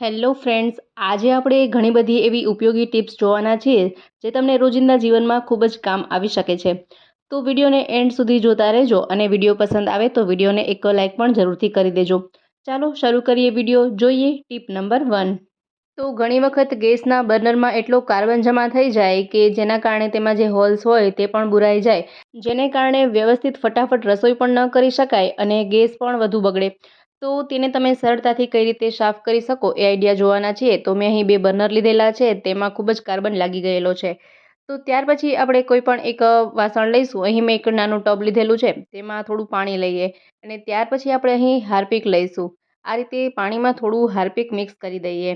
Hello friends, આજે આપણે ઘણી બધી એવી ઉપયોગી ટિપ્સ જોવાના છીએ જે તમને રોજિંદા જીવનમાં ખૂબ જ કામ આવી શકે છે. તો વિડીયોને એન્ડ સુધી જોતા રહેજો અને વીડિયો પસંદ આવે તો વિડીયોને એક લાઇક પણ જરૂરથી કરી દેજો. ચાલો શરૂ કરીએ વીડિયો, જોઈએ ટીપ નંબર વન. તો ઘણી વખત ગેસના બર્નરમાં એટલો કાર્બન જમા થઈ જાય કે જેના કારણે તેમાં જે હોલ્સ હોય તે પણ બુરાઈ જાય, જેને કારણે વ્યવસ્થિત ફટાફટ રસોઈ પણ ન કરી શકાય અને ગેસ પણ વધુ બગડે. તો તેને તમે સરળતાથી કઈ રીતે સાફ કરી શકો એ આઈડિયા જોવાના છીએ. તો મેં અહીં બે બર્નર લીધેલા છે, તેમાં ખૂબ જ કાર્બન લાગી ગયેલો છે. તો ત્યાર પછી આપણે કોઈ પણ એક વાસણ લઈશું. અહીં મેં એક નાનું ટબ લીધેલું છે, તેમાં થોડું પાણી લઈએ. અને ત્યાર પછી આપણે અહીં હાર્પિક લઈશું. આ રીતે પાણીમાં થોડું હાર્પિક મિક્સ કરી દઈએ.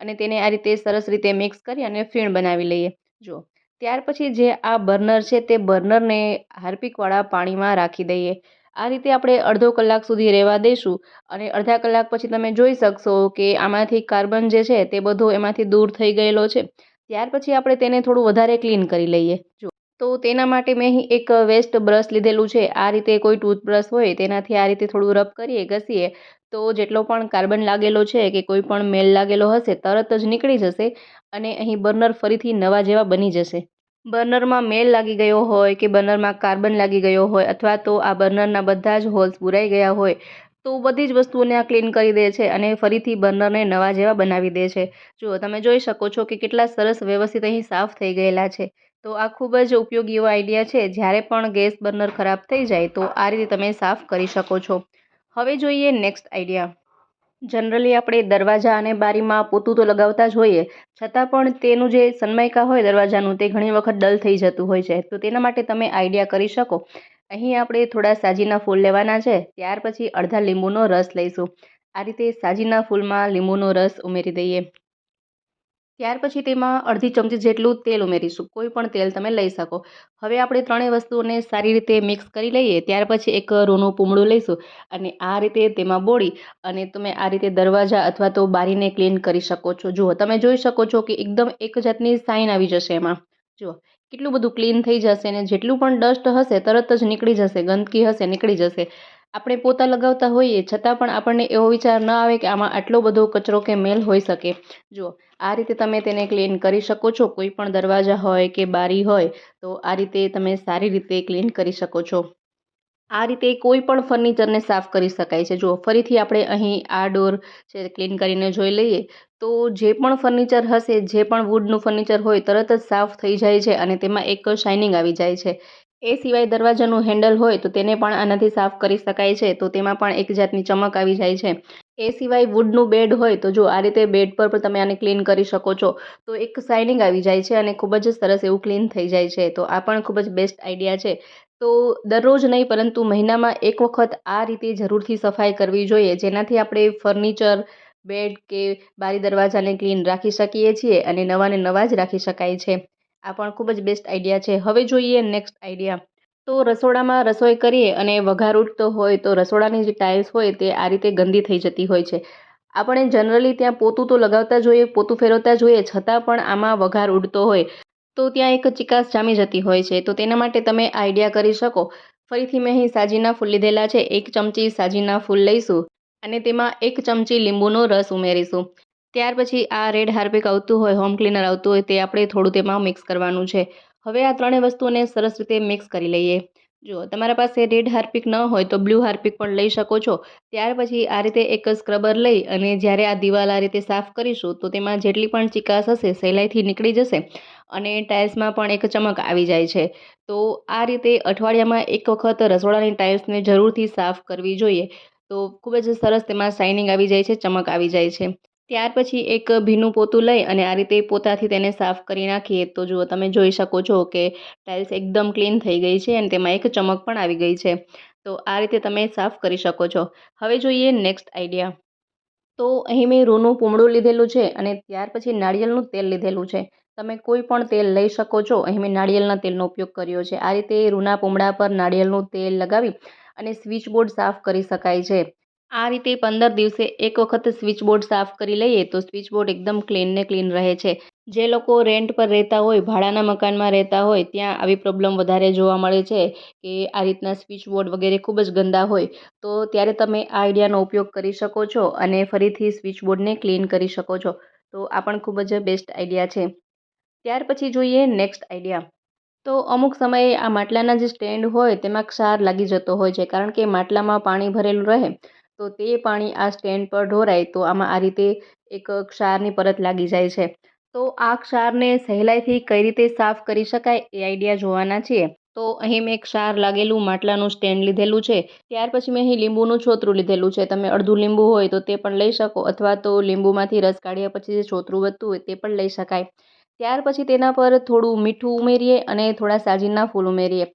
અને તેને આ રીતે સરસ રીતે મિક્સ કરી અને ફીણ બનાવી લઈએ. જો, ત્યાર પછી જે આ બર્નર છે, તે બર્નરને હાર્પિકવાળા પાણીમાં રાખી દઈએ. આ રીતે આપણે અડધો કલાક સુધી રહેવા દઈશું અને અડધા કલાક પછી તમે જોઈ શકશો કે આમાંથી કાર્બન જે છે તે બધો એમાંથી દૂર થઈ ગયેલો છે. ત્યાર પછી આપણે તેને થોડું વધારે ક્લીન કરી લઈએ. જો, તો તેના માટે મેં એક વેસ્ટ બ્રશ લીધેલું છે. આ રીતે કોઈ ટૂથબ્રશ હોય તેનાથી આ રીતે થોડું રબ કરીએ, ઘસીએ, તો જેટલો પણ કાર્બન લાગેલો છે કે કોઈ પણ મેલ લાગેલો હશે તરત જ નીકળી જશે અને અહીં બર્નર ફરીથી નવા જેવા બની જશે. બર્નરમાં મેલ લાગી ગયો હોય કે બર્નરમાં કાર્બન લાગી ગયો હોય અથવા તો આ બર્નરના બધા જ હોલ્સ પુરાઈ ગયા હોય, તો બધી જ વસ્તુઓને આ ક્લીન કરી દે છે અને ફરીથી બર્નરને નવા જેવા બનાવી દે છે. જુઓ, તમે જોઈ શકો છો કે કેટલા સરસ વ્યવસ્થિત અહીં સાફ થઈ ગયેલા છે. તો આ ખૂબ જ ઉપયોગી એવો આઈડિયા છે, જ્યારે પણ ગેસ બર્નર ખરાબ થઈ જાય તો આ રીતે તમે સાફ કરી શકો છો. હવે જોઈએ નેક્સ્ટ આઈડિયા. જનરલી આપણે દરવાજા અને બારીમાં પોતું તો લગાવતા જ હોઈએ. છતાં પણ તેનું જે સનમાઇકા હોય દરવાજાનું તે ઘણી વખત ડલ થઈ જતું હોય છે. તો તેના માટે તમે આઈડિયા કરી શકો. અહીં આપણે થોડા સાજીના ફૂલ લેવાના છે. ત્યાર પછી અડધા લીંબુનો રસ લઈશું. આ રીતે સાજીના ફૂલમાં લીંબુનો રસ ઉમેરી દઈએ. ત્યાર પછી તેમાં અડધી ચમચી જેટલું તેલ ઉમેરીશું. કોઈ પણ તેલ તમે લઈ શકો. હવે આપણે ત્રણેય વસ્તુઓને સારી રીતે મિક્સ કરી લઈએ, ત્યાર પછી એક રૂનું પૂમડું લઈશું અને આ રીતે તેમાં બોળી અને તમે આ રીતે દરવાજા અથવા તો બારીને ક્લીન કરી શકો છો. જુઓ, તમે જોઈ શકો છો કે એકદમ એક જાતની સાઇન આવી જશે એમાં. જુઓ, કેટલું બધું ક્લીન થઈ જશે અને જેટલું પણ ડસ્ટ હશે તરત જ નીકળી જશે, ગંદકી હશે, નીકળી જશે. આપણે પોતા લગાવતા હોઈએ, છતાં પણ આપણને એવો વિચાર ન આવે કે આમાં આટલો બધો કચરો કે મેલ હોઈ શકે. જુઓ, આ રીતે તમે તેને ક્લીન કરી શકો છો. કોઈ પણ દરવાજા હોય કે બારી હોય, તો આ રીતે તમે સારી રીતે ક્લીન કરી શકો છો. આ રીતે કોઈ પણ ફર્નિચરને સાફ કરી શકાય છે. જો ફરીથી આપણે અહીં આ ડોર છે ક્લીન કરીને જોઈ લઈએ, તો જે પણ ફર્નિચર હશે, જે પણ વુડનું ફર્નિચર હોય, તરત જ સાફ થઈ જાય છે અને તેમાં એક શાઇનિંગ આવી જાય છે. એ સિવાય દરવાજાનું હેન્ડલ હોય તો તેને પણ આનાથી સાફ કરી શકાય છે, તો તેમાં પણ એક જાતની ચમક આવી જાય છે. એ સિવાય વુડનું બેડ હોય તો જો આ રીતે બેડ પર પણ તમે આને ક્લીન કરી શકો છો, તો એક શાઇનિંગ આવી જાય છે અને ખૂબ જ સરસ એવું ક્લીન થઈ જાય છે, તો આ પણ ખૂબ જ બેસ્ટ આઈડિયા છે. તો દરરોજ નહીં, પરંતુ મહિનામાં એક વખત આ રીતે જરૂરથી સફાઈ કરવી જોઈએ, જેનાથી આપણે ફર્નિચર બેડ કે બારી દરવાજાને ક્લીન રાખી શકીએ છીએ અને નવાને નવા જ રાખી શકાય છે. આ પણ ખૂબ જ બેસ્ટ આઈડિયા છે. હવે જોઈએ નેક્સ્ટ આઈડિયા તો રસોડામાં રસોઈ કરીએ અને વઘાર ઉઠતો હોય તો રસોડાની જે ટાઇલ્સ હોય તે આ રીતે ગંદી થઈ જતી હોય છે. આપણે જનરલી ત્યાં પોતું તો લગાવતા જોઈએ, પોતું ફેરવતા જોઈએ, છતાં પણ આમાં વઘાર ઉડતો હોય તો ત્યાં એક ચિકાસ જામી જતી હોય છે. તો તેના માટે તમે આઈડિયા કરી શકો. ફરીથી મેં અહીં સાજીના ફૂલ લીધેલા છે. એક ચમચી સાજીના ફૂલ લઈશું અને તેમાં એક ચમચી લીંબુનો રસ ઉમેરીશું. ત્યાર પછી આ રેડ હાર્પિક આવતું હોય હોમ ક્લીનર આવતું હોય, તે આપણે થોડું તેમાં મિક્સ કરવાનું છે. હવે આ ત્રણેય વસ્તુઓને સરસ રીતે મિક્સ કરી લઈએ. જો તમારા પાસે રેડ હાર્પિક ન હોય તો બ્લુ હાર્પિક પણ લઈ શકો છો. ત્યાર પછી આ રીતે એક સ્ક્રબર લઈ અને જ્યારે આ દિવાલ આ રીતે સાફ કરીશું, તો તેમાં જેટલી પણ ચિકાસ હશે, સહેલાઈથી નીકળી જશે અને ટાઇલ્સમાં પણ એક ચમક આવી જાય છે. તો આ રીતે અઠવાડિયામાં એક વખત રસોડાની ટાઇલ્સને જરૂરથી સાફ કરવી જોઈએ. તો ખૂબ જ સરસ તેમાં શાઇનિંગ આવી જાય છે, ચમક આવી જાય છે. ત્યાર પછી એક ભીનું પોતું લઈ અને આ રીતે પોતાથી તેને સાફ કરી નાખીએ. તો જુઓ, તમે જોઈ શકો છો કે ટાઇલ્સ એકદમ ક્લીન થઈ ગઈ છે અને તેમાં એક ચમક પણ આવી ગઈ છે. તો આ રીતે તમે સાફ કરી શકો છો. હવે જોઈએ નેક્સ્ટ આઈડિયા. તો અહીં મેં રૂનું પૂમડું લીધેલું છે અને ત્યાર પછી નાળિયેરનું તેલ લીધેલું છે. તમે કોઈ પણ તેલ લઈ શકો છો. અહીં મેં નાળિયેરના તેલનો ઉપયોગ કર્યો છે. આ રીતે રૂના પૂમડા પર નાળિયેરનું તેલ લગાવી અને સ્વિચ બોર્ડ સાફ કરી શકાય છે. આ રીતે પંદર દિવસે એક વખત સ્વિચ બોર્ડ સાફ કરી લઈએ તો સ્વિચ બોર્ડ એકદમ ક્લીન ને ક્લીન રહે છે. જે લોકો રેન્ટ પર રહેતા હોય, ભાડાના મકાનમાં રહેતા હોય, ત્યાં આવી પ્રોબ્લેમ વધારે જોવા મળે છે કે આ રીતના સ્વિચ બોર્ડ વગેરે ખૂબ જ ગંદા હોય. તો ત્યારે તમે આ આઈડિયાનો ઉપયોગ કરી શકો છો અને ફરીથી સ્વિચ બોર્ડને ક્લીન કરી શકો છો. તો આ પણ ખૂબ જ બેસ્ટ આઈડિયા છે. ત્યાર પછી જોઈએ નેક્સ્ટ આઈડિયા તો અમુક સમયે આ માટલાના જે સ્ટેન્ડ હોય, તેમાં ક્ષાર લાગી જતો હોય છે, કારણ કે માટલામાં પાણી ભરેલું રહે. તો તે પાણી આ સ્ટેન્ડ પર ઢોરાય તો આમાં આ રીતે એક ક્ષારની પરત લાગી જાય છે. તો આ ક્ષારને સહેલાઈથી કઈ રીતે સાફ કરી શકાય એ આઈડિયા જોવાના છીએ. તો અહીં મેં ક્ષાર લાગેલું, માટલાનું સ્ટેન્ડ લીધેલું છે. ત્યાર પછી મેં અહીં લીંબુનું છોતરું લીધેલું છે. તમે અડધું લીંબુ હોય તો તે પણ લઈ શકો અથવા તો લીંબુમાંથી રસ કાઢ્યા પછી જે છોતરું વધતું હોય તે પણ લઈ શકાય. ત્યાર પછી તેના પર થોડું મીઠું ઉમેરીએ અને થોડા સાજીના ફૂલ ઉમેરીએ.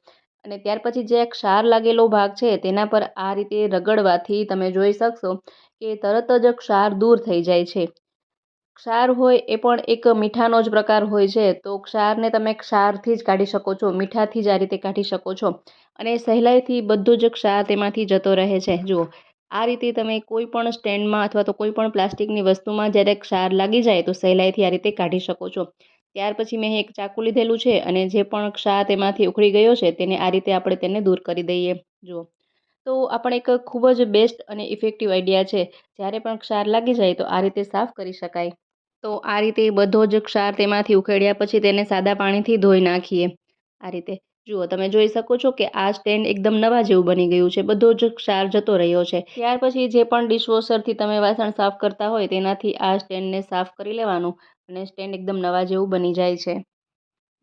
અને ત્યાર પછી જે ક્ષાર લાગેલો ભાગ છે, તેના પર આ રીતે રગડવાથી તમે જોઈ શકશો કે તરત જ ક્ષાર દૂર થઈ જાય છે. ક્ષાર હોય એ પણ એક મીઠાનો જ પ્રકાર હોય છે, તો ક્ષારને તમે ક્ષારથી જ કાઢી શકો છો, મીઠાથી જ આ રીતે કાઢી શકો છો. અને સહેલાઈથી બધો જ ક્ષાર તેમાંથી જતો રહે છે. જુઓ, આ રીતે તમે કોઈ પણ સ્ટેન્ડમાં અથવા તો કોઈ પણ પ્લાસ્ટિકની વસ્તુમાં જ્યારે ક્ષાર લાગી જાય, તો સહેલાઈથી આ રીતે કાઢી શકો છો. ત્યાર પછી મેં એક ચાકુ લીધેલું છે અને જે પણ ક્ષાર તેમાંથી ઉખડી ગયો છે તેને આ રીતે આપણે તેને દૂર કરી દઈએ. જુઓ. તો આપણે એક ખૂબ જ બેસ્ટ અને ઇફેક્ટિવ આઈડિયા છે. જ્યારે પણ ક્ષાર લાગી જાય તો આ રીતે સાફ કરી શકાય. તો આ રીતે બધો જ ક્ષાર તેમાંથી ઉખેડ્યા પછી તેને સાદા પાણીથી ધોઈ નાખીએ. આ રીતે. જુઓ, તમે જોઈ શકો છો કે આ સ્ટેન્ડ એકદમ નવા જેવું બની ગયું છે. બધો જ ક્ષાર જતો રહ્યો છે. ત્યાર પછી જે પણ ડિશવોશરથી તમે વાસણ સાફ કરતા હોય તેનાથી આ સ્ટેન્ડને સાફ કરી લેવાનું. અને સ્ટેન્ડ એકદમ નવા જેવું બની જાય છે.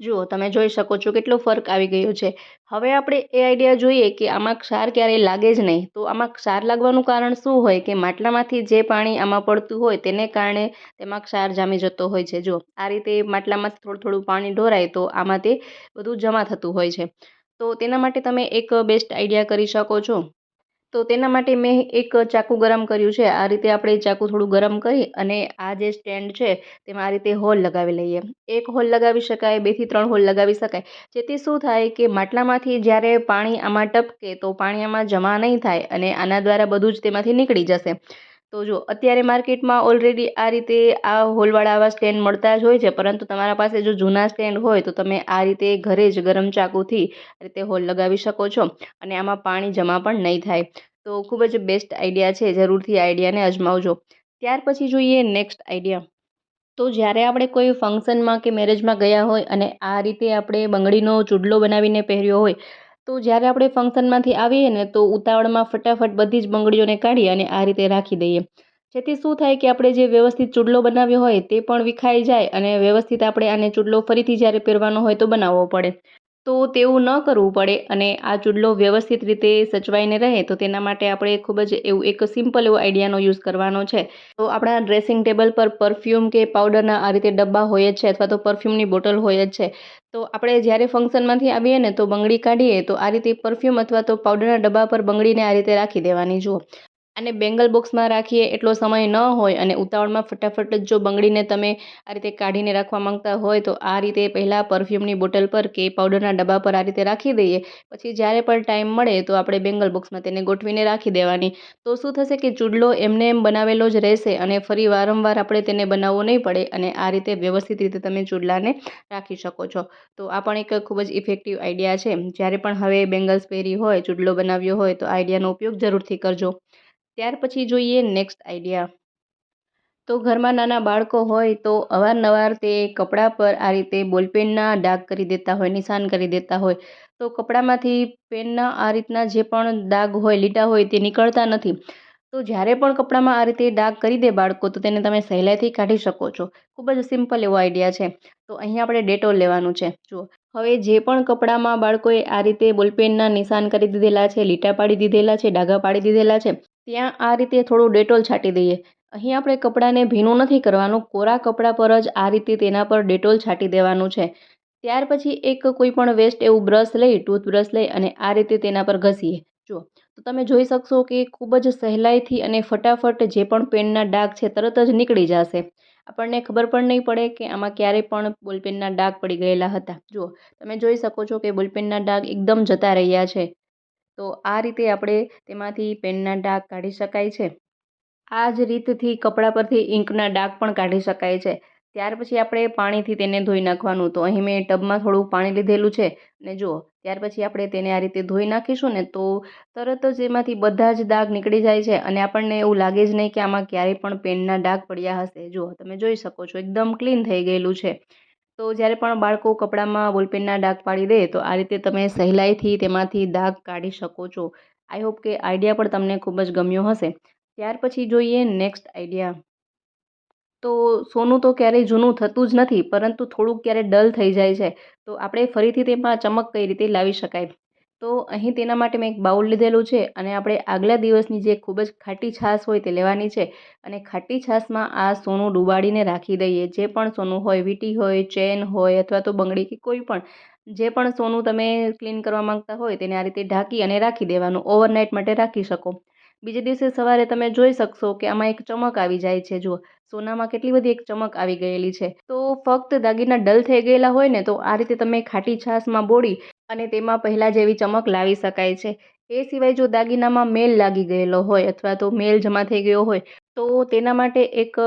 જુઓ, તમે જોઈ શકો છો કેટલો ફરક આવી ગયો છે. હવે આપણે એ આઈડિયા જોઈએ કે આમાં ક્ષાર ક્યારેય લાગે જ નહીં. તો આમાં ક્ષાર લાગવાનું કારણ શું હોય કે માટલામાંથી જે પાણી આમાં પડતું હોય તેને કારણે તેમાં ક્ષાર જામી જતો હોય છે. જો આ રીતે માટલામાંથી થોડું થોડું પાણી ઢોરાય તો આમાં તે બધું જમા થતું હોય છે. તો તેના માટે તમે એક બેસ્ટ આઈડિયા કરી શકો છો. તો તેના માટે મેં એક ચાકુ ગરમ કર્યું છે. આ રીતે આપણે ચાકુ થોડું ગરમ કરી અને આ જે સ્ટેન્ડ છે તેમાં આ રીતે હોલ લગાવી લઈએ. એક હોલ લગાવી શકાય બેથી ત્રણ હોલ લગાવી શકાય. જેથી શું થાય કે માટલામાંથી જ્યારે પાણી આમાં ટપકે તો પાણી આમાં જમા નહીં થાય અને આના દ્વારા બધું જ તેમાંથી નીકળી જશે. તો જો, અત્યારે માર્કેટમાં ઓલરેડી આ રીતે આ હોલવાળા આવા સ્ટેન્ડ મળતા જ હોય છે, પરંતુ તમારા પાસે જો જૂના સ્ટેન્ડ હોય, તો તમે આ રીતે ઘરે જ ગરમ ચાકુથી આ રીતે હોલ લગાવી શકો છો અને આમાં પાણી જમા પણ નહીં થાય. તો ખૂબ જ બેસ્ટ આઈડિયા છે, જરૂરથી આઈડિયાને અજમાવજો. ત્યાર પછી જોઈએ નેક્સ્ટ આઈડિયા તો જ્યારે આપણે કોઈ ફંક્શનમાં કે મેરેજમાં ગયા હોય અને આ રીતે આપણે બંગડીનો ચૂડલો બનાવીને પહેર્યો હોય તો જ્યારે આપણે ફંક્શનમાંથી આવીએ ને તો ઉતાવળમાં ફટાફટ બધી જ બંગડીઓને કાઢી અને આ રીતે રાખી દઈએ. જેથી શું થાય કે આપણે જે વ્યવસ્થિત ચૂડલો બનાવ્યો હોય તે પણ વિખાઈ જાય અને વ્યવસ્થિત આપણે આને ચૂડલો ફરીથી જ્યારે પહેરવાનો હોય તો બનાવવો પડે. તો તેવું ન કરવું પડે અને આ ચૂડલો વ્યવસ્થિત રીતે સચવાઈને રહે, તો તેના માટે આપણે ખૂબ જ એવું એક સિમ્પલ એવો આઈડિયાનો યુઝ કરવાનો છે. તો આપણા ડ્રેસિંગ ટેબલ પર પરફ્યુમ કે પાવડરના આ રીતે ડબ્બા હોય જ છે અથવા તો પરફ્યુમની બોટલ હોય જ છે. તો આપણે જ્યારે ફંક્શનમાંથી આવીએ ને તો બંગડી કાઢીએ, તો આ રીતે પરફ્યુમ અથવા તો પાવડરના ડબ્બા પર બંગડીને આ રીતે રાખી દેવાની જુઓ. અને બેંગલ બોક્સમાં રાખીએ એટલો સમય ન હોય અને ઉતાવળમાં ફટાફટ જ જો બંગડીને તમે આ રીતે કાઢીને રાખવા માંગતા હોય તો આ રીતે પહેલાં પરફ્યુમની બોટલ પર કે પાવડરના ડબ્બા પર આ રીતે રાખી દઈએ. પછી જ્યારે પણ ટાઈમ મળે તો આપણે બેંગલ બોક્સમાં તેને ગોઠવીને રાખી દેવાની. તો શું થશે કે ચૂડલો એમને એમ બનાવેલો જ રહેશે અને ફરી વારંવાર આપણે તેને બનાવવો નહીં પડે અને આ રીતે વ્યવસ્થિત રીતે તમે ચૂડલાને રાખી શકો છો. તો આ પણ એક ખૂબ જ ઇફેક્ટિવ આઈડિયા છે. જ્યારે પણ હવે બેંગલ્સ પહેરી હોય, ચૂડલો બનાવ્યો હોય તો આઈડિયાનો ઉપયોગ જરૂરથી કરજો. ત્યાર પછી જોઈએ નેક્સ્ટ આઈડિયા તો ઘરમાં નાના બાળકો હોય તો અવારનવાર તે કપડાં પર આ રીતે બોલપેનના ડાઘ કરી દેતા હોય, નિશાન કરી દેતા હોય. તો કપડામાંથી પેનના આ રીતના જે પણ ડાઘ હોય, લીટા હોય તે નીકળતા નથી. તો જ્યારે પણ કપડામાં આ રીતે ડાઘ કરી દે બાળકો તો તેને તમે સહેલાઈથી કાઢી શકો છો. ખૂબ જ સિમ્પલ એવો આઈડિયા છે. તો અહીં આપણે ડેટોલ લેવાનું છે. જુઓ. હવે જે પણ કપડામાં બાળકોએ આ રીતે બોલપેનના નિશાન કરી દીધેલા છે, લીટા પાડી દીધેલા છે, ડાઘા પાડી દીધેલા છે ત્યાં આ રીતે થોડું ડેટોલ છાંટી દઈએ. અહીં આપણે કપડાને ભીનું નથી કરવાનું, કોરા કપડાં પર જ આ રીતે તેના પર ડેટોલ છાંટી દેવાનું છે. ત્યાર પછી એક કોઈ પણ વેસ્ટ એવું બ્રશ લઈ, ટૂથબ્રશ લઈ અને આ રીતે તેના પર ઘસીએ. જુઓ, તો તમે જોઈ શકશો કે ખૂબ જ સહેલાઈથી અને ફટાફટ જે પણ પેનના ડાઘ છે તરત જ નીકળી જશે. આપણને ખબર પણ નહીં પડે કે આમાં ક્યારે પણ બોલપેનના ડાઘ પડી ગયેલા હતા. જુઓ, તમે જોઈ શકો છો કે બોલપેનના ડાઘ એકદમ જતા રહ્યા છે. તો આ રીતે આપણે તેમાંથી પેનના ડાઘ કાઢી શકાય છે. આ જ રીતથી કપડા પરથી ઇંકના ડાઘ પણ કાઢી શકાય છે. ત્યાર પછી આપણે પાણીથી તેને ધોઈ નાખવાનું. તો અહીં મેં ટબમાં થોડું પાણી લીધેલું છે. અને જુઓ, ત્યાર પછી આપણે તેને આ રીતે ધોઈ નાખીશું ને તો તરત જ એમાંથી બધા જ દાગ નીકળી જાય છે અને આપણને એવું લાગે જ નહીં કે આમાં ક્યારેય પણ પેનના ડાઘ પડ્યા હશે. જુઓ, તમે જોઈ શકો છો, એકદમ ક્લીન થઈ ગયેલું છે. તો જ્યારે પણ બાળકો કપડામાં બોલપેનના ડાઘ પાડી દે, તો આ રીતે તમે સહેલાઈથી તેમાંથી દાગ કાઢી શકો છો. આઈ હોપ કે આઈડિયા પણ તમને ખૂબ જ ગમ્યો હશે. ત્યાર પછી જોઈએ નેક્સ્ટ આઈડિયા તો સોનું તો ક્યારેય જૂનું થતું જ નથી, પરંતુ થોડુંક ક્યારે ડલ થઈ જાય છે, તો આપણે ફરીથી તેમાં ચમક કઈ રીતે લાવી શકાય? તો અહીં તેના માટે મેં એક બાઉલ લીધેલું છે અને આપણે આગલા દિવસની જે ખૂબ જ ખાટી છાશ હોય તે લેવાની છે અને ખાટી છાશમાં આ સોનું ડુબાડીને રાખી દઈએ. જે પણ સોનું હોય, વીટી હોય, ચેન હોય અથવા તો બંગડી કે કોઈ પણ, જે પણ સોનું તમે ક્લીન કરવા માંગતા હોય તેને આ રીતે ઢાંકી અને રાખી દેવાનું. ઓવરનાઇટ માટે રાખી શકો. બીજે દિવસે સવારે તમે જોઈ શકશો કે આમાં એક ચમક આવી જાય છે. જુઓ, સોનામાં કેટલી બધી એક ચમક આવી ગયેલી છે. તો ફક્ત દાગીના ડલ થઈ ગયેલા હોય ને, તો આ રીતે તમે ખાટી છાશમાં બોળી અને તેમાં પહેલાં જેવી ચમક લાવી શકાય છે. એ સિવાય જો દાગીનામાં મેલ લાગી ગયેલો હોય અથવા તો મેલ જમા થઈ ગયો હોય, તો તેના માટે એક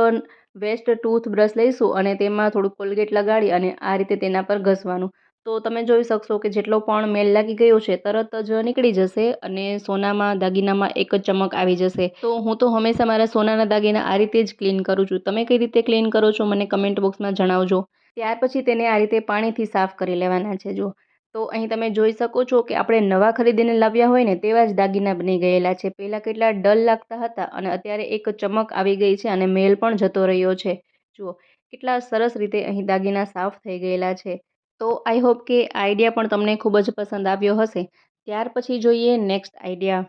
વેસ્ટ ટૂથબ્રશ લઈશું અને તેમાં થોડું કોલગેટ લગાડી અને આ રીતે તેના પર ઘસવાનું. તો તમે જોઈ શકશો કે જેટલો પણ મેલ લાગી ગયો છે, તરત જ નીકળી જશે અને સોનામાં દાગીનામાં એક જ ચમક આવી જશે. તો હું તો હંમેશા મારા સોનાના દાગીના આ રીતે જ ક્લીન કરું છું. તમે કઈ રીતે ક્લીન કરો છો મને કમેન્ટ બોક્સમાં જણાવજો. ત્યાર પછી તેને આ રીતે પાણીથી સાફ કરી લેવાના છે જો તો અહીં તમે જોઈ શકો છો કે આપણે નવા ખરીદીને લાવ્યા હોય ને તેવા જ દાગીના બની ગયેલા છે. પહેલાં કેટલા ડલ લાગતા હતા અને અત્યારે એક ચમક આવી ગઈ છે અને મેલ પણ જતો રહ્યો છે. જુઓ, કેટલા સરસ રીતે અહીં દાગીના સાફ થઈ ગયેલા છે. તો આઈ હોપ કે આઈડિયા પણ તમને ખૂબ જ પસંદ આવ્યો હશે. ત્યાર પછી જોઈએ નેક્સ્ટ આઈડિયા.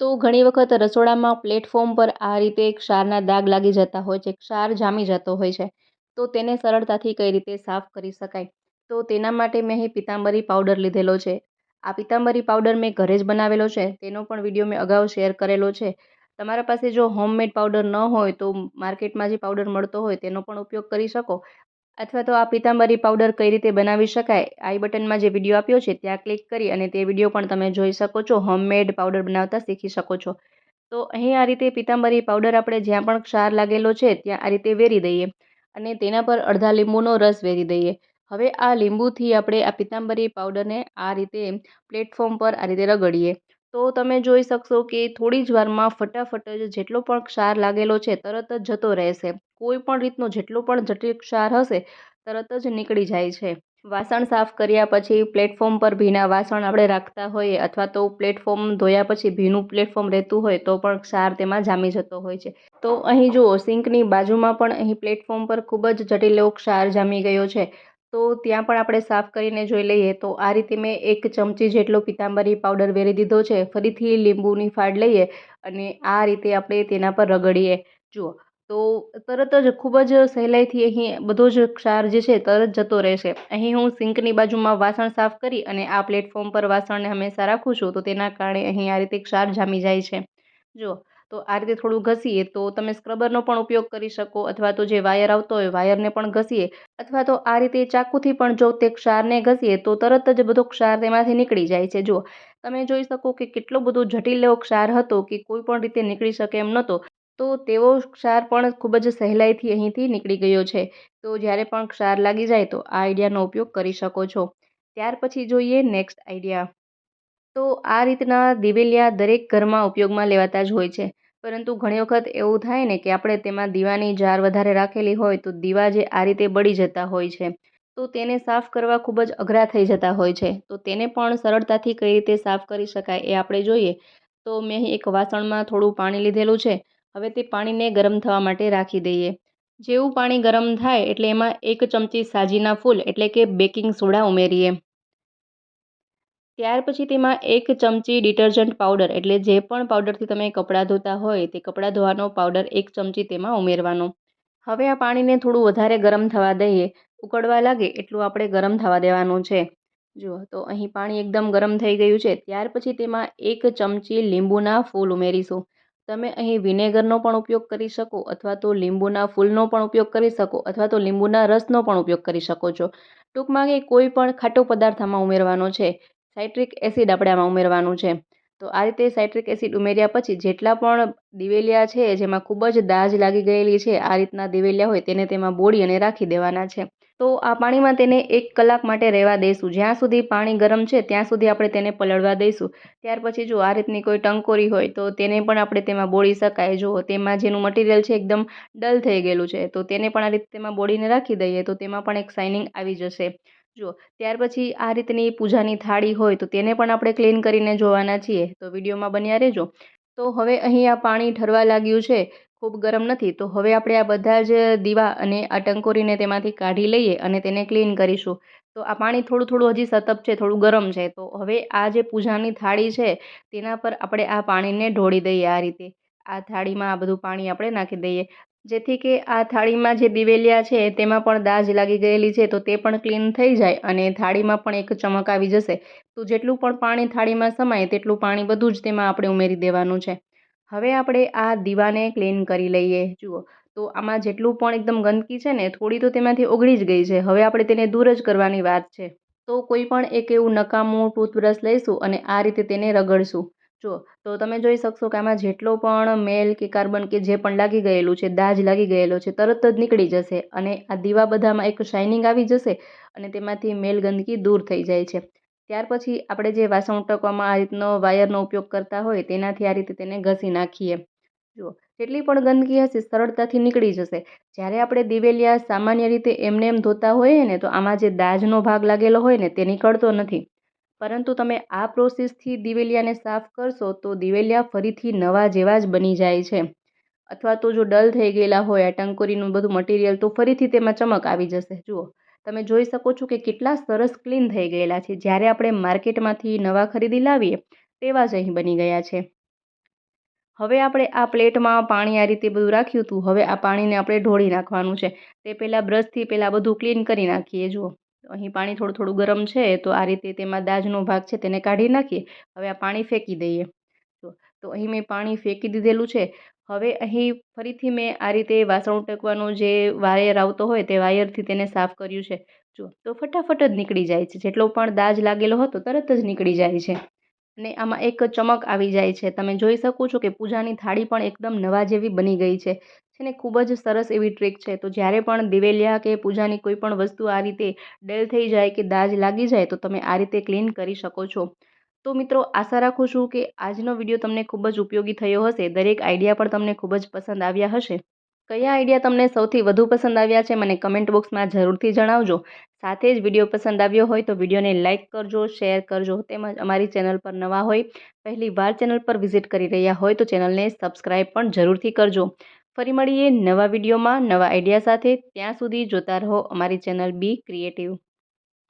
તો ઘણી વખત રસોડામાં પ્લેટફોર્મ પર આ રીતે ક્ષારના દાગ લાગી જતા હોય છે, ક્ષાર જામી જતો હોય છે. તો તેને સરળતાથી કઈ રીતે સાફ કરી શકાય? તો તેના માટે મેં અહીં પિતાંબરી પાવડર લીધેલો છે. આ પિતાંબરી પાવડર મેં ઘરે જ બનાવેલો છે. તેનો પણ વીડિયો મેં અગાઉ શેર કરેલો છે. તમારા પાસે જો હોમમેડ પાવડર ન હોય તો માર્કેટમાં જે પાવડર મળતો હોય તેનો પણ ઉપયોગ કરી શકો. અથવા તો આ પિતાંબરી પાવડર કઈ રીતે બનાવી શકાય? આઈ બટનમાં જે વીડિયો આપ્યો છે, ત્યાં ક્લિક કરી અને તે વીડિયો પણ તમે જોઈ શકો છો. હોમમેડ પાવડર બનાવતા શીખી શકો છો. તો અહીં આ રીતે પિતાંબરી પાવડર આપણે જ્યાં પણ ક્ષાર લાગેલો છે, ત્યાં આ રીતે વેરી દઈએ અને તેના પર અડધા લીંબુનો રસ વેરી દઈએ. હવે આ લીંબુથી આપણે આ પિતાંબરી પાવડરને આ રીતે પ્લેટફોર્મ પર આ રીતે રગડીએ. તો તમે જોઈ શકશો કે થોડી જ વારમાં ફટાફટ જ જેટલો પણ ક્ષાર લાગેલો છે, તરત જ જતો રહેશે. કોઈ પણ રીતનો જેટલો પણ જટિલ ક્ષાર હશે, તરત જ નીકળી જાય છે. વાસણ સાફ કર્યા પછી પ્લેટફોર્મ પર ભીના વાસણ આપણે રાખતા હોઈએ અથવા તો પ્લેટફોર્મ ધોયા પછી ભીનું પ્લેટફોર્મ રહેતું હોય તો પણ ક્ષાર તેમાં જામી જતો હોય છે. તો અહીં જુઓ, સિંકની બાજુમાં પણ અહીં પ્લેટફોર્મ પર ખૂબ જ જટિલ એવો ક્ષાર જામી ગયો છે. તો ત્યાં પણ આપણે સાફ કરીને જોઈ લઈએ તો આ રીતે મેં એક ચમચી જેટલો પિતાંબરી પાવડર વેરી દીધો છે. ફરીથી લીંબુની ફાડ લઈએ અને આ રીતે આપણે તેના પર રગડીએ. જુઓ, તો તરત જ ખૂબ જ સહેલાઈથી અહીં બધો જ ક્ષાર જે છે તરત જતો રહેશે. અહીં હું સિંકની બાજુમાં વાસણ સાફ કરી અને આ પ્લેટફોર્મ પર વાસણને હંમેશા રાખું છું તો તેના કારણે અહીં આ રીતે ક્ષાર જામી જાય છે. જો તો આ રીતે થોડું ઘસીએ તો તમે સ્ક્રબરનો પણ ઉપયોગ કરી શકો અથવા તો જે વાયર આવતો હોય વાયરને પણ ઘસીએ અથવા તો આ રીતે ચાકુથી પણ જો તે ક્ષારને ઘસીએ તો તરત જ બધો ક્ષાર તેમાંથી નીકળી જાય છે. જો તમે જોઈ શકો કે કેટલો બધો જટિલ એવો ક્ષાર હતો કે કોઈ પણ રીતે નીકળી શકે એમ નહોતો. તો તેવો ક્ષાર પણ ખૂબ જ સહેલાઈથી અહીંથી નીકળી ગયો છે. તો જ્યારે પણ ક્ષાર લાગી જાય તો આ આઈડિયાનો ઉપયોગ કરી શકો છો. ત્યાર પછી જોઈએ નેક્સ્ટ આઈડિયા. તો આ રીતના દિવેલિયા દરેક ઘરમાં ઉપયોગમાં લેવાતા જ હોય છે. પરંતુ ઘણી વખત એવું થાય ને કે આપણે તેમાં દીવાની જાર વધારે રાખેલી હોય તો દીવા જે આ રીતે બળી જતા હોય છે. તો તેને સાફ કરવા ખૂબ જ અઘરા થઈ જતા હોય છે. તો તેને પણ સરળતાથી કઈ રીતે સાફ કરી શકાય એ આપણે જોઈએ. તો મેં એક વાસણમાં થોડું પાણી લીધેલું છે. હવે તે પાણીને ગરમ થવા માટે રાખી દઈએ. જેવું પાણી ગરમ થાય એટલે એમાં એક ચમચી સાજીના ફૂલ એટલે કે બેકિંગ સોડા ઉમેરીએ. ત્યાર પછી તેમાં એક ચમચી ડિટર્જન્ટ પાવડર, એટલે જે પણ પાવડરથી તમે કપડાં ધોતા હોય તે કપડાં ધોવાનો પાવડર એક ચમચી તેમાં ઉમેરવાનો. હવે આ પાણીને થોડું વધારે ગરમ થવા દઈએ. ઉકળવા લાગે એટલું આપણે ગરમ થવા દેવાનું છે. જુઓ, તો અહીં પાણી એકદમ ગરમ થઈ ગયું છે. ત્યાર પછી તેમાં એક ચમચી લીંબુના ફૂલ ઉમેરીશું. તમે અહીં વિનેગરનો પણ ઉપયોગ કરી શકો અથવા તો લીંબુના ફૂલનો પણ ઉપયોગ કરી શકો અથવા તો લીંબુના રસનો પણ ઉપયોગ કરી શકો છો. ટૂંકમાં કે કોઈ પણ ખાટો પદાર્થ આમાં ઉમેરવાનો છે. સાઇટ્રિક એસિડ આપણે આમાં ઉમેરવાનું છે. તો આ રીતે સાઇટ્રિક એસિડ ઉમેર્યા પછી જેટલા પણ દિવેલિયા છે, જેમાં ખૂબ જ દાજ લાગી ગયેલી છે, આ રીતના દિવેલિયા હોય તેને તેમાં બોળી અને રાખી દેવાના છે. તો આ પાણીમાં તેને એક કલાક માટે રહેવા દઈશું. જ્યાં સુધી પાણી ગરમ છે, ત્યાં સુધી આપણે તેને પલળવા દઈશું. ત્યાર પછી જો આ રીતની કોઈ ટંકોરી હોય, તો તેને પણ આપણે તેમાં બોળી શકાય. જો તેમાં જેનું મટીરિયલ છે, એકદમ ડલ થઈ ગયેલું છે, તો તેને પણ આ રીતે તેમાં બોળીને રાખી દઈએ, તો તેમાં પણ એક શાઇનિંગ આવી જશે. જો, ત્યાર પછી આ રીતની પૂજાની થાળી હોય તો તેને પણ આપણે ક્લીન કરીને જોવાના છીએ. તો વિડીયોમાં બન્યા રહેજો. તો હવે અહીં આ પાણી ઠરવા લાગ્યું છે, ખૂબ ગરમ નથી. તો હવે આપણે આ બધા જ દીવા અને આ ટંકોરીને તેમાંથી કાઢી લઈએ અને તેને ક્લીન કરીશું. તો આ પાણી થોડું થોડું હજી સતપ છે, થોડું ગરમ છે. તો હવે આ જે પૂજાની થાળી છે, તેના પર આપણે આ પાણીને ઢોળી દઈએ આ રીતે. આ થાળીમાં આ બધું પાણી આપણે નાખી દઈએ. જેથી કે આ થાળીમાં જે દિવેલિયા છે, તેમાં પણ દાજ લાગી ગયેલી છે, તો તે પણ ક્લીન થઈ જાય અને થાળીમાં પણ એક ચમક આવી જશે. તો જેટલું પણ પાણી થાળીમાં સમાય, તેટલું પાણી બધું જ તેમાં આપણે ઉમેરી દેવાનું છે. હવે આપણે આ દીવાને ક્લીન કરી લઈએ. જુઓ, તો આમાં જેટલું પણ એકદમ ગંદકી છે ને, થોડી તો તેમાંથી ઓગળી જ ગઈ છે. હવે આપણે તેને દૂર જ કરવાની વાત છે. તો કોઈ પણ એક એવું નકામું ટૂથબ્રશ લઈશું અને આ રીતે તેને રગડશું. જો, તો તમે જોઈ શકશો કે આમાં જેટલો પણ મેલ કે કાર્બન કે જે પણ લાગી ગયેલું છે, દાજ લાગી ગયેલો છે, તરત જ નીકળી જશે અને આ દીવા બધામાં એક શાઇનિંગ આવી જશે અને તેમાંથી મેલ ગંદકી દૂર થઈ જાય છે. ત્યાર પછી આપણે જે વાસણ ઉટકવામાં આ રીતનો વાયરનો ઉપયોગ કરતા હોય, તેનાથી આ રીતે તેને ઘસી નાખીએ. જુઓ, જેટલી પણ ગંદકી હશે, સરળતાથી નીકળી જશે. જ્યારે આપણે દિવેલિયા સામાન્ય રીતે એમને એમ ધોતા હોઈએ ને, તો આમાં જે દાજનો ભાગ લાગેલો હોય ને, તે નીકળતો નથી. પરંતુ તમે આ પ્રોસેસથી દિવેલિયાને સાફ કરશો, તો દિવેલિયા ફરીથી નવા જેવા જ બની જાય છે. અથવા તો જો ડલ થઈ ગયેલા હોય, આ ટંકોરીનું બધું મટીરિયલ તો ફરીથી તેમાં ચમક આવી જશે. જુઓ, તમે જોઈ શકો છો કે કેટલા સરસ ક્લીન થઈ ગયેલા છે. જ્યારે આપણે માર્કેટમાંથી નવા ખરીદી લાવીએ, તેવા જ અહીં બની ગયા છે. હવે આપણે આ પ્લેટમાં પાણી આ રીતે બધું રાખ્યું હતું. હવે આ પાણીને આપણે ઢોળી નાખવાનું છે. તે પહેલાં બ્રશથી પહેલાં બધું ક્લીન કરી નાખીએ. જુઓ. અહીં પાણી થોડું થોડું ગરમ છે, તો આ રીતે તેમાં દાજનો ભાગ છે તેને કાઢી નાખીએ. હવે આ પાણી ફેંકી દઈએ. તો તો અહીં મેં પાણી ફેંકી દીધેલું છે. હવે અહીં ફરીથી મેં આ રીતે વાસણ ઉટકવાનો જે વાયર આવતો હોય તે વાયરથી તેને સાફ કર્યું છે. જો તો ફટાફટ જ નીકળી જાય છે. જેટલો પણ દાજ લાગેલો હતો તરત જ નીકળી જાય છે. અને આમાં એક ચમક આવી જાય છે. તમે જોઈ શકો છો કે પૂજાની થાળી પણ એકદમ નવા જેવી બની ગઈ છે. છે ને, ખૂબ જ સરસ એવી ટ્રીક છે. તો જ્યારે પણ દિવેલિયા કે પૂજાની કોઈ પણ વસ્તુ આ રીતે ડેલ થઈ જાય કે દાજ લાગી જાય, તો તમે આ રીતે ક્લીન કરી શકો છો. તો મિત્રો, આશા રાખું છું કે આજનો વીડિયો તમને ખૂબ જ ઉપયોગી થયો હશે. દરેક આઈડિયા પણ તમને ખૂબ જ પસંદ આવ્યા હશે. કયા આઈડિયા તમને સૌથી વધુ પસંદ આવ્યા છે, મને કમેન્ટ બોક્સમાં જરૂરથી જણાવજો. સાથે જ વીડિયો પસંદ આવ્યો હોય તો વિડીયોને લાઇક કરજો, શેર કરજો તેમજ અમારી ચેનલ પર નવા હોય, પહેલી વાર ચેનલ પર વિઝિટ કરી રહ્યા હોય તો ચેનલને સબસ્ક્રાઈબ પણ જરૂરથી કરજો. ફરી મળીએ નવા વિડીયોમાં નવા આઈડિયા સાથે. ત્યાં સુધી જોતા રહો અમારી ચેનલ બી ક્રિએટિવ.